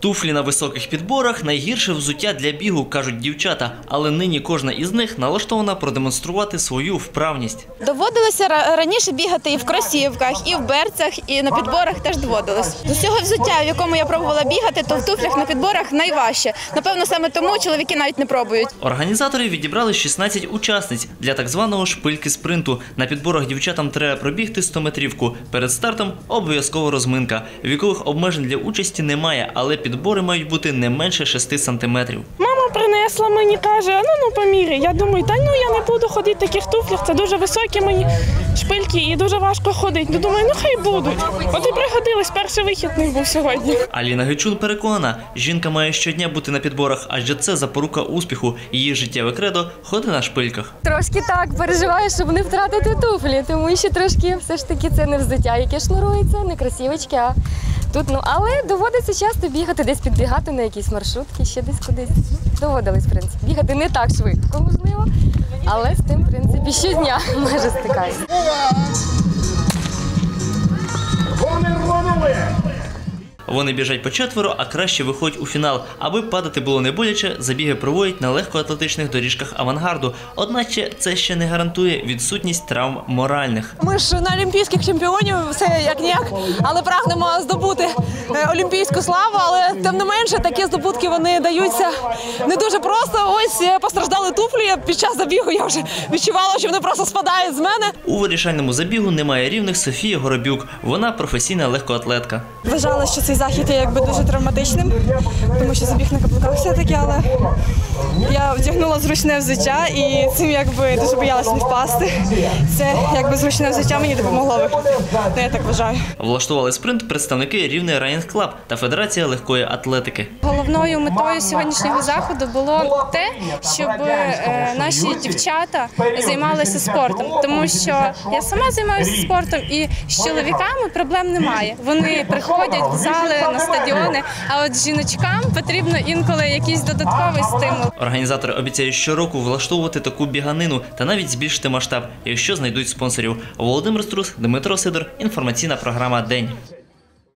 Туфлі на високих підборах найгірше взуття для бігу, кажуть дівчата, але нині кожна із них налаштована продемонструвати свою вправність. Доводилося раніше бігати і в кросівках, і в берцях, і на підборах теж доводилось. З усього взуття, в якому я пробувала бігати, то в туфлях на підборах найважче. Напевно, саме тому чоловіки навіть не пробують. Організатори відібрали 16 учасниць для так званого шпильки спринту. На підборах дівчатам треба пробігти 100 метрівку. Перед стартом обов'язково розминка. Вікових обмежень для участі немає, але підбори мають бути не менше 6 сантиметрів. Мама принесла мені, каже, ну ну поміряй. Я думаю, та ну я не буду ходити в таких туфлях, це дуже високі мені шпильки і дуже важко ходити. Ну думаю, ну хай будуть. От і пригодились, перший вихід них був сьогодні. Аліна Гичун переконана, жінка має щодня бути на підборах, адже це запорука успіху. Її життєве кредо ходи на шпильках. Трошки так переживаю, щоб не втратити туфлі, тому що трошки все ж таки це не взуття, яке шнурується, не кросівочки, а тут ну але доводиться часто бігати, десь підбігати на якісь маршрутки, ще десь кудись. Доводилось, в принципі, бігати не так швидко, можливо, але з тим, в принципі, щодня майже стикаюся. Вони біжать по четверо, а краще виходять у фінал. Аби падати було не боляче, забіги проводять на легкоатлетичних доріжках авангарду. Одначе це ще не гарантує відсутність травм моральних. Ми ж на олімпійських чемпіонів все як ніяк, але прагнемо здобути олімпійську славу. Але тим не менше такі здобутки вони даються не дуже просто. Ось е, постраждали туфлі під час забігу. Я вже відчувала, що вони просто спадають з мене. У вирішальному забігу немає рівних Софія Горобюк. Вона професійна легкоатлетка. Вважала, що цей захід є якби дуже травматичним, тому що забіг на каблуках все-таки, але я вдягнула зручне взуття і цим якби дуже боялася не впасти. Це якби зручне взуття мені допомогло виходити. Ну, я так вважаю. Влаштували спринт представники рівний Райнс Клаб та Федерація легкої атлетики. Головною метою сьогоднішнього заходу було те, щоб е, наші дівчата займалися спортом, тому що я сама займаюся спортом, і з чоловіками проблем немає. Вони приходять в зали на стадіони. А от жіночкам потрібно інколи якийсь додатковий стимул. Організатори обіцяють щороку влаштовувати таку біганину та навіть збільшити масштаб, якщо знайдуть спонсорів. Володимир Струс, Дмитро Сидор. Інформаційна програма День.